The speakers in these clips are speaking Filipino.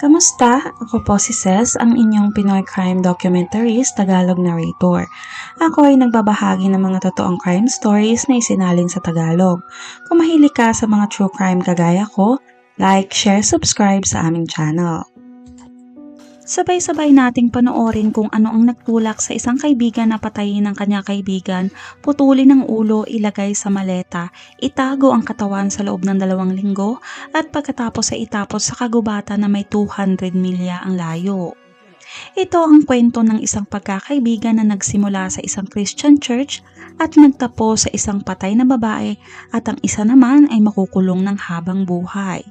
Kamusta? Ako po si Ces, ang inyong Pinoy Crime Documentaries Tagalog Narrator. Ako ay nagbabahagi ng mga totoong crime stories na isinalin sa Tagalog. Kung mahilig ka sa mga true crime kagaya ko, like, share, subscribe sa aming channel. Sabay-sabay nating panoorin kung ano ang nagtulak sa isang kaibigan na patayin ng kanya kaibigan, putulin ang ulo, ilagay sa maleta, itago ang katawan sa loob ng dalawang linggo, at pagkatapos ay itapos sa kagubatan na may 200 milya ang layo. Ito ang kwento ng isang pagkakaibigan na nagsimula sa isang Christian church at nagtapos sa isang patay na babae at ang isa naman ay makukulong ng habang buhay.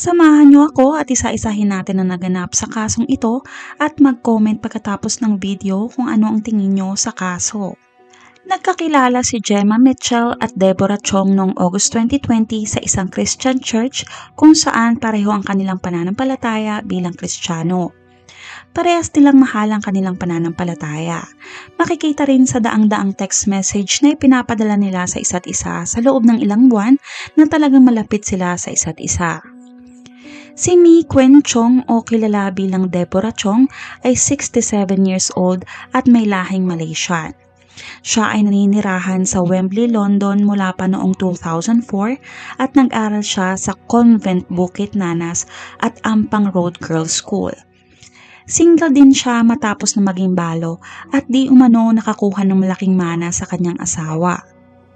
Samahan niyo ako at isa-isahin natin ang naganap sa kasong ito at mag-comment pagkatapos ng video kung ano ang tingin niyo sa kaso. Nagkakilala si Gemma Mitchell at Deborah Chong noong August 2020 sa isang Christian church kung saan pareho ang kanilang pananampalataya bilang Kristiyano. Parehas nilang mahal ang kanilang pananampalataya. Makikita rin sa daang-daang text message na ipinapadala nila sa isa't isa sa loob ng ilang buwan na talagang malapit sila sa isa't isa. Si Mi Quen Chong o kilala bilang Deborah Chong ay 67 years old at may lahing Malaysian. Siya ay naninirahan sa Wembley, London mula pa noong 2004 at nag-aral siya sa Convent Bukit Nanas at Ampang Road Girls School. Single din siya matapos na maging balo at di umano nakakuha ng malaking mana sa kanyang asawa.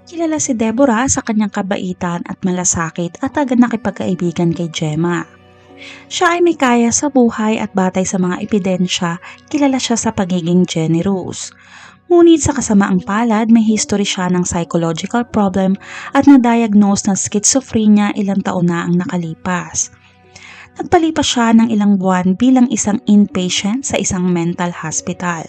Kilala si Deborah sa kanyang kabaitan at malasakit at agad nakipagkaibigan kay Gemma. Siya ay may kaya sa buhay at batay sa mga ebidensya, kilala siya sa pagiging generous. Ngunit sa kasamaang palad, may history siya ng psychological problem at na-diagnose ng schizophrenia ilang taon na ang nakalipas. Nagpalipas siya ng ilang buwan bilang isang inpatient sa isang mental hospital.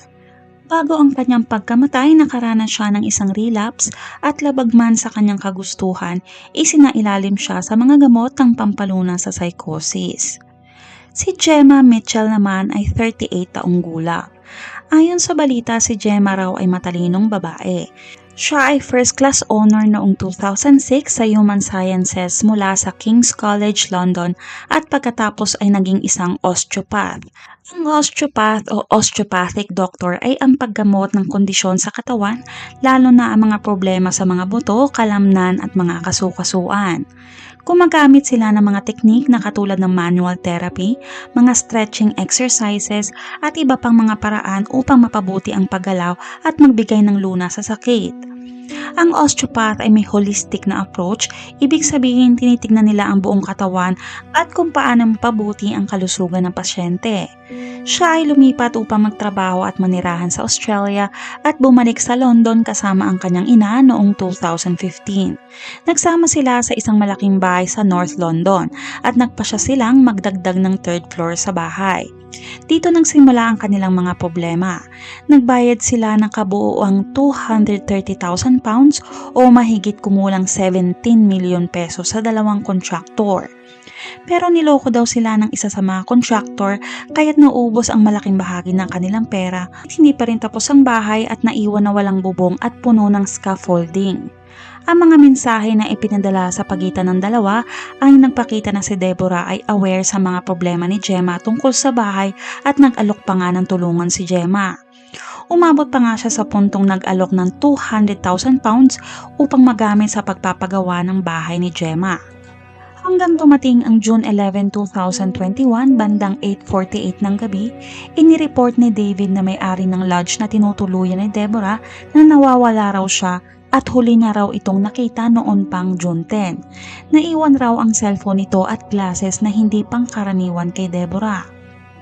Bago ang kanyang pagkamatay, nakaranas siya ng isang relapse at labag man sa kanyang kagustuhan, isinailalim siya sa mga gamot ng pampaluna sa psychosis. Si Gemma Mitchell naman ay 38 taong gulang. Ayon sa balita, si Gemma raw ay matalinong babae. Siya ay first class honor noong 2006 sa Human Sciences mula sa King's College London at pagkatapos ay naging isang osteopath. Ang osteopath o osteopathic doctor ay ang paggamot ng kondisyon sa katawan, lalo na ang mga problema sa mga buto, kalamnan at mga kasukasuan. Gumagamit sila ng mga teknik na katulad ng manual therapy, mga stretching exercises at iba pang mga paraan upang mapabuti ang paggalaw at magbigay ng luna sa sakit. Ang osteopath ay may holistic na approach, ibig sabihin tinitignan nila ang buong katawan at kung paano mapabuti ang kalusugan ng pasyente. Siya ay lumipat upang magtrabaho at manirahan sa Australia at bumalik sa London kasama ang kanyang ina noong 2015. Nagsama sila sa isang malaking bahay sa North London at nagpasya silang magdagdag ng third floor sa bahay. Dito nagsimula ang kanilang mga problema. Nagbayad sila ng kabuoang 230,000 pounds o mahigit kumulang 17 million pesos sa dalawang kontraktor. Pero niloko daw sila ng isa sa mga contractor kaya't naubos ang malaking bahagi ng kanilang pera hindi pa rin tapos ang bahay at naiwan na walang bubong at puno ng scaffolding. Ang mga mensahe na ipinadala sa pagitan ng dalawa ay nagpakita na si Deborah ay aware sa mga problema ni Gemma tungkol sa bahay at nag-alok pa nga ng tulungan si Gemma. Umabot pa nga siya sa puntong nag-alok ng 200,000 pounds upang magamit sa pagpapagawa ng bahay ni Gemma. Hanggang dumating ang June 11, 2021, bandang 8.48 ng gabi, inireport ni David na may-ari ng lodge na tinutuluyan ni Deborah na nawawala raw siya at huli niya raw itong nakita noon pang June 10. Naiwan raw ang cellphone nito at glasses na hindi pangkaraniwan kay Deborah.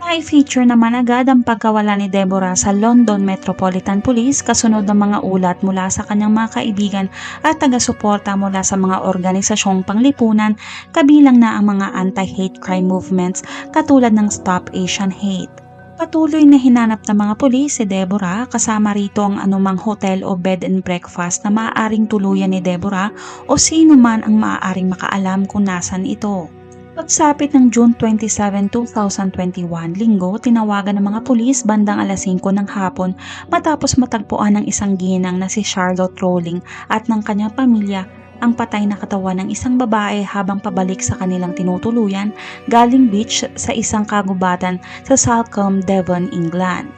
May feature naman agad ang pagkawala ni Deborah sa London Metropolitan Police kasunod ng mga ulat mula sa kanyang mga kaibigan at taga-suporta mula sa mga organisasyong panglipunan kabilang na ang mga anti-hate crime movements katulad ng Stop Asian Hate. Patuloy na hinanap ng mga pulis si Deborah kasama rito ang anumang hotel o bed and breakfast na maaaring tuluyan ni Deborah o sino man ang maaaring makaalam kung nasan ito. Pagsapit ng June 27, 2021, linggo, tinawagan ng mga pulis bandang alas 5 ng hapon matapos matagpuan ng isang ginang na si Charlotte Rowling at ng kanyang pamilya ang patay na katawan ng isang babae habang pabalik sa kanilang tinutuluyan galing beach sa isang kagubatan sa Salcombe, Devon, England.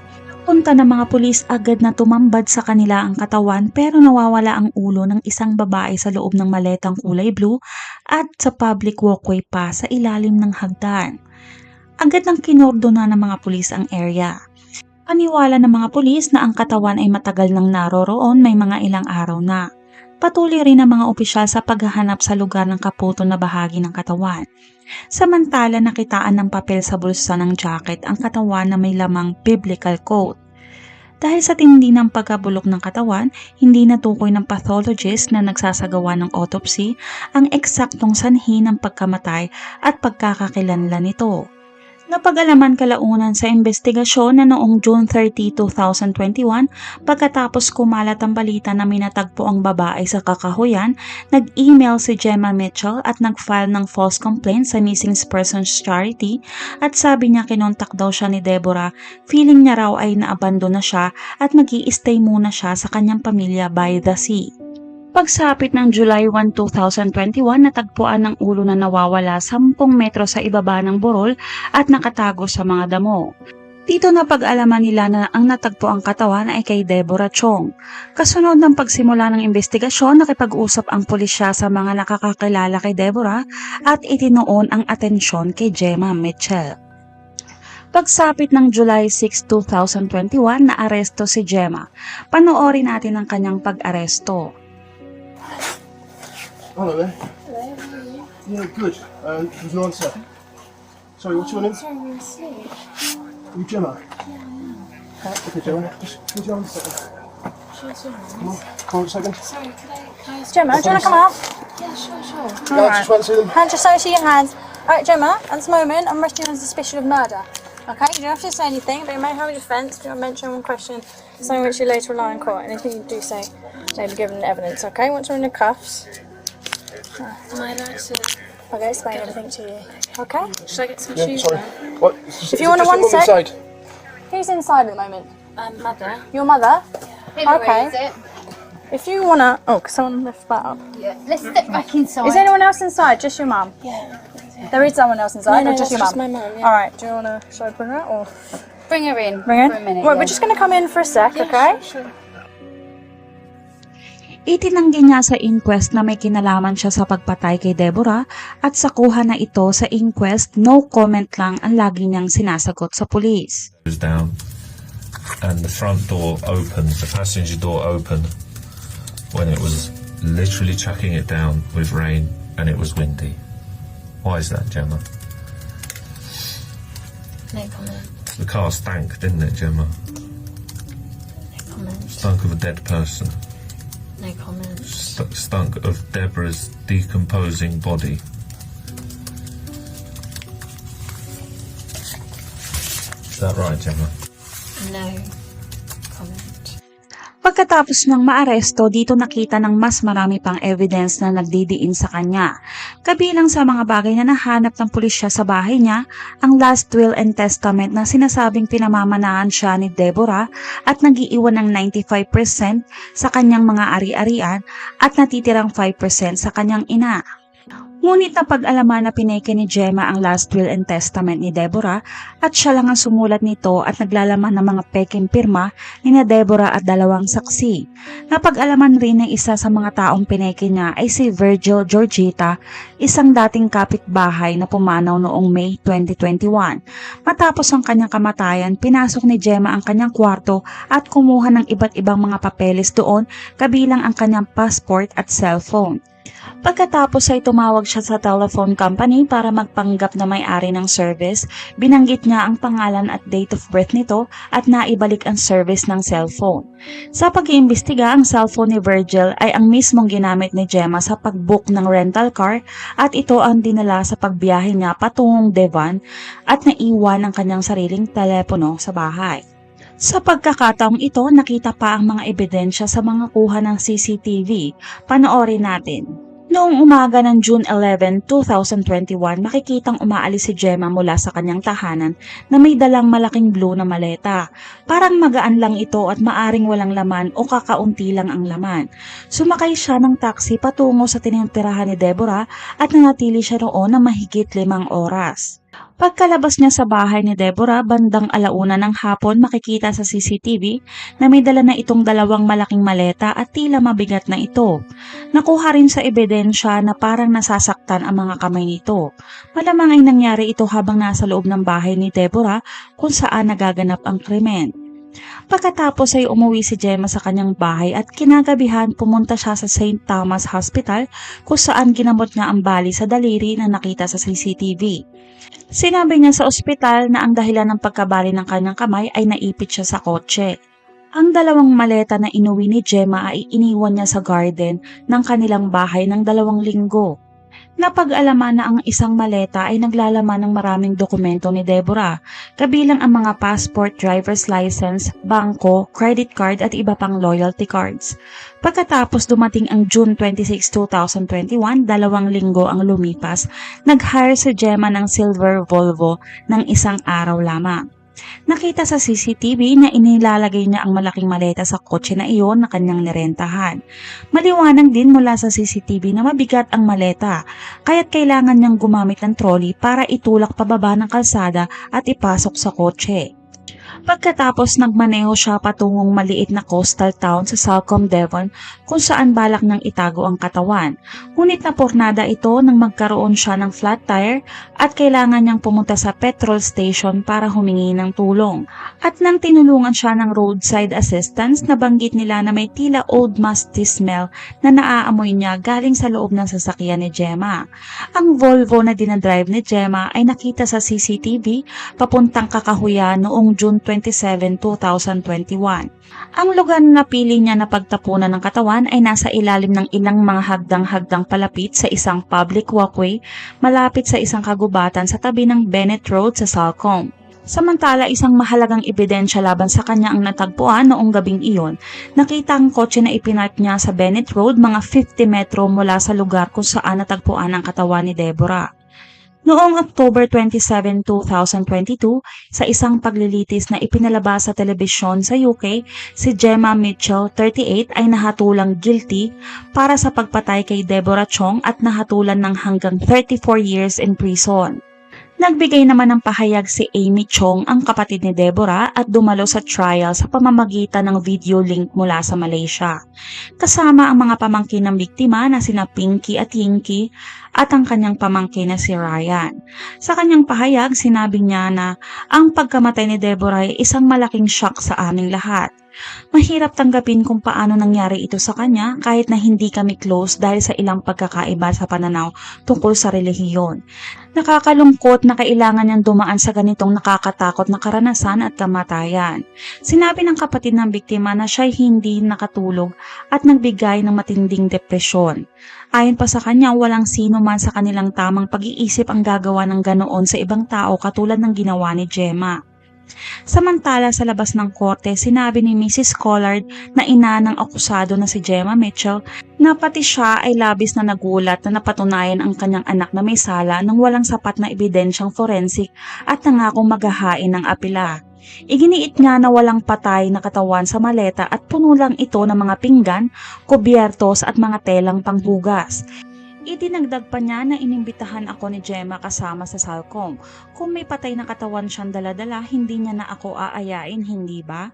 Punta ng mga pulis agad na tumambad sa kanila ang katawan pero nawawala ang ulo ng isang babae sa loob ng maletang kulay blue at sa public walkway pa sa ilalim ng hagdan. Agad nang kinordona ng mga pulis ang area. Paniwala ng mga pulis na ang katawan ay matagal nang naroroon may mga ilang araw na. Patuloy rin ang mga opisyal sa paghahanap sa lugar ng kaputol na bahagi ng katawan. Samantala nakitaan ng papel sa bulsa ng jacket ang katawan na may lamang biblical quote. Dahil sa tindi ng pagkabulok ng katawan, hindi natukoy ng pathologist na nagsasagawa ng autopsy ang eksaktong sanhi ng pagkamatay at pagkakakilanlan nito. Napag-alaman kalaunan sa investigasyon na noong June 30, 2021, pagkatapos kumalat ang balita na minatagpo ang babae sa kakahuyan, nag-email si Gemma Mitchell at nag-file ng false complaint sa Missing Persons Charity at sabi niya kinontak daw siya ni Deborah, feeling niya raw ay naabandon na siya at mag stay muna siya sa kanyang pamilya by the sea. Pagsapit ng July 1, 2021, natagpuan ng ulo na nawawala 10 metro sa ibaba ng burol at nakatago sa mga damo. Dito na pag-alaman nila na ang natagpo ang katawan ay kay Deborah Chong. Kasunod ng pagsimula ng investigasyon, nakipag-usap ang pulisya sa mga nakakakilala kay Deborah at itinoon ang atensyon kay Gemma Mitchell. Pagsapit ng July 6, 2021, naaresto si Gemma. Panoorin natin ang kanyang pag-aresto. Hello there. Hello, how are you? Yeah, good. Um, there's no answer. Sorry, what's your name? Sorry, we're asleep. Are you Gemma? Yeah, I am. Okay, Gemma. Just put your arms a second. Sure, sure. Come on, come on a second. Sorry, could I, could I Gemma, do you want to come out? Yeah, sure, sure. No, I just want to see them. Hand, just so see your hands. Alright, Gemma, at this moment, I'm arresting you on suspicion of murder. Okay, you don't have to say anything, but you may have a defence. Do not mention one question, something which you later rely in court. Anything you do say may be given evidence, okay? Once you're in the cuffs, Am I allowed to... I'll go explain everything to you. Okay? Should I get some Yeah, shoes sorry. now? What? Is, is If you want a one your sec- inside? Who's inside at the moment? Um, mother. Your mother? Hey, Okay. Is it? If you want to... Oh, 'cause someone left that up. Yeah. Let's step back inside. Is anyone else inside? Just your mum? Yeah. There is someone else inside, no, or just your just mum? my mum, yeah. Alright, do you want to... Should I bring her out, or... Bring her in. Bring her For a minute. Wait, yeah. we're just going to come in for a sec, Yeah, okay? Sure, sure. Itinanggi niya sa inquest na may kinalaman siya sa pagpatay kay Deborah at sa kuha na ito sa inquest, no comment lang ang lagi niyang sinasagot sa pulis. was down and the front door opened, the passenger door opened when it was literally chucking it down with rain and it was windy. Why is that, Gemma? No comment. The car stank, didn't it, Gemma? No comment. Stunk of a dead person. No comment. St- stunk of Deborah's decomposing body. Is that right, Gemma? No. Pagkatapos niyang maaresto, dito nakita ng mas marami pang evidence na nagdidiin sa kanya. Kabilang sa mga bagay na nahanap ng pulisya sa bahay niya, ang last will and testament na sinasabing pinamamanahan siya ni Deborah at nagiiwan ng 95% sa kanyang mga ari-arian at natitirang 5% sa kanyang ina. Ngunit napag-alaman na pineke ni Gemma ang last will and testament ni Deborah at siya lang ang sumulat nito at naglalaman ng mga peking pirma ni na Deborah at dalawang saksi. Napag-alaman rin ng isa sa mga taong pineke niya ay si Virgil Georgita, isang dating kapitbahay na pumanaw noong May 2021. Matapos ang kanyang kamatayan, pinasok ni Gemma ang kanyang kwarto at kumuha ng iba't ibang mga papeles doon kabilang ang kanyang passport at cellphone. Pagkatapos ay tumawag siya sa telephone company para magpanggap na may-ari ng service, binanggit niya ang pangalan at date of birth nito at naibalik ang service ng cellphone. Sa pag-iimbestiga, ang cellphone ni Virgil ay ang mismong ginamit ni Gemma sa pag-book ng rental car at ito ang dinala sa pagbiyahe niya patungong Devon at naiwan ang kanyang sariling telepono sa bahay. Sa pagkakataong ito, nakita pa ang mga ebidensya sa mga kuha ng CCTV. Panoorin natin. Noong umaga ng June 11, 2021, makikitang umaalis si Gemma mula sa kanyang tahanan na may dalang malaking blue na maleta. Parang magaan lang ito at maaring walang laman o kakaunti lang ang laman. Sumakay siya ng taxi patungo sa tinitirahan ni Deborah at nanatili siya roon ng mahigit limang oras. Pagkalabas niya sa bahay ni Deborah, bandang alauna ng hapon makikita sa CCTV na may dala na itong dalawang malaking maleta at tila mabigat na ito. Nakuha rin sa ebidensya na parang nasasaktan ang mga kamay nito. Malamang ay nangyari ito habang nasa loob ng bahay ni Deborah kung saan nagaganap ang krimen. Pagkatapos ay umuwi si Gemma sa kanyang bahay at kinagabihan pumunta siya sa St. Thomas Hospital kung saan ginamot niya ang bali sa daliri na nakita sa CCTV. Sinabi niya sa ospital na ang dahilan ng pagkabali ng kanyang kamay ay naipit siya sa kotse. Ang dalawang maleta na inuwi ni Gemma ay iniwan niya sa garden ng kanilang bahay ng dalawang linggo. Napag-alaman na ang isang maleta ay naglalaman ng maraming dokumento ni Deborah, kabilang ang mga passport, driver's license, bangko, credit card at iba pang loyalty cards. Pagkatapos dumating ang June 26, 2021, dalawang linggo ang lumipas, nag-hire si Gemma ng silver Volvo ng isang araw lamang. Nakita sa CCTV na inilalagay niya ang malaking maleta sa kotse na iyon na kanyang nirentahan. Maliwanag din mula sa CCTV na mabigat ang maleta, kaya't kailangan niyang gumamit ng trolley para itulak pababa ng kalsada at ipasok sa kotse. Pagkatapos nagmaneho siya patungong maliit na coastal town sa Salcombe, Devon kung saan balak nang itago ang katawan. Ngunit napornada ito nang magkaroon siya ng flat tire at kailangan niyang pumunta sa petrol station para humingi ng tulong. At nang tinulungan siya ng roadside assistance, nabanggit nila na may tila old musty smell na naaamoy niya galing sa loob ng sasakyan ni Gemma. Ang Volvo na dinadrive ni Gemma ay nakita sa CCTV papuntang Kakahuya noong June 27, 2021. Ang lugar na napili niya na pagtapunan ng katawan ay nasa ilalim ng ilang mga hagdang-hagdang palapit sa isang public walkway malapit sa isang kagubatan sa tabi ng Bennett Road sa Salcombe. Samantala, isang mahalagang ebidensya laban sa kanya ang natagpuan noong gabing iyon. Nakita ang kotse na ipinark niya sa Bennett Road mga 50 metro mula sa lugar kung saan natagpuan ang katawan ni Deborah. Noong October 27, 2022, sa isang paglilitis na ipinalabas sa telebisyon sa UK, si Gemma Mitchell, 38, ay nahatulang guilty para sa pagpatay kay Deborah Chong at nahatulan ng hanggang 34 years in prison. Nagbigay naman ng pahayag si Amy Chong, ang kapatid ni Deborah, at dumalo sa trial sa pamamagitan ng video link mula sa Malaysia. Kasama ang mga pamangkin ng biktima na sina Pinky at Yinky at ang kanyang pamangkin na si Ryan. Sa kanyang pahayag, sinabi niya na ang pagkamatay ni Deborah ay isang malaking shock sa aming lahat. Mahirap tanggapin kung paano nangyari ito sa kanya kahit na hindi kami close dahil sa ilang pagkakaiba sa pananaw tungkol sa relihiyon. Nakakalungkot na kailangan niyang dumaan sa ganitong nakakatakot na karanasan at kamatayan. Sinabi ng kapatid ng biktima na siya'y hindi nakatulog at nagbigay ng matinding depresyon. Ayon pa sa kanya, walang sino man sa kanilang tamang pag-iisip ang gagawa ng ganoon sa ibang tao katulad ng ginawa ni Gemma. Samantala sa labas ng korte, sinabi ni Mrs. Collard na ina ng akusado na si Gemma Mitchell na pati siya ay labis na nagulat na napatunayan ang kanyang anak na may sala nang walang sapat na ebidensyang forensic at nangakong maghahain ng apila. Iginiit nga na walang patay na katawan sa maleta at puno lang ito ng mga pinggan, kubyertos at mga telang panghugas. Idinagdag pa niya na inimbitahan ako ni Gemma kasama sa Salcom. Kung may patay na katawan siyang daladala, hindi niya na ako aayain, hindi ba?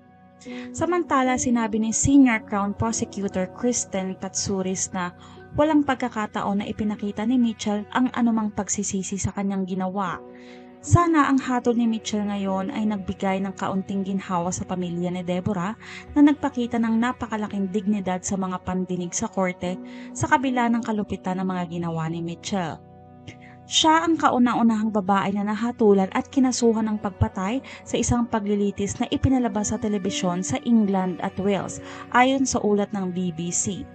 Samantala, sinabi ni Senior Crown Prosecutor Kristen Katsuris na walang pagkakataon na ipinakita ni Mitchell ang anumang pagsisisi sa kanyang ginawa. Sana ang hatol ni Mitchell ngayon ay nagbigay ng kaunting ginhawa sa pamilya ni Deborah na nagpakita ng napakalaking dignidad sa mga pandinig sa korte sa kabila ng kalupitan ng mga ginawa ni Mitchell. Siya ang kauna-unahang babae na nahatulan at kinasuhan ng pagpatay sa isang paglilitis na ipinalabas sa telebisyon sa England at Wales ayon sa ulat ng BBC.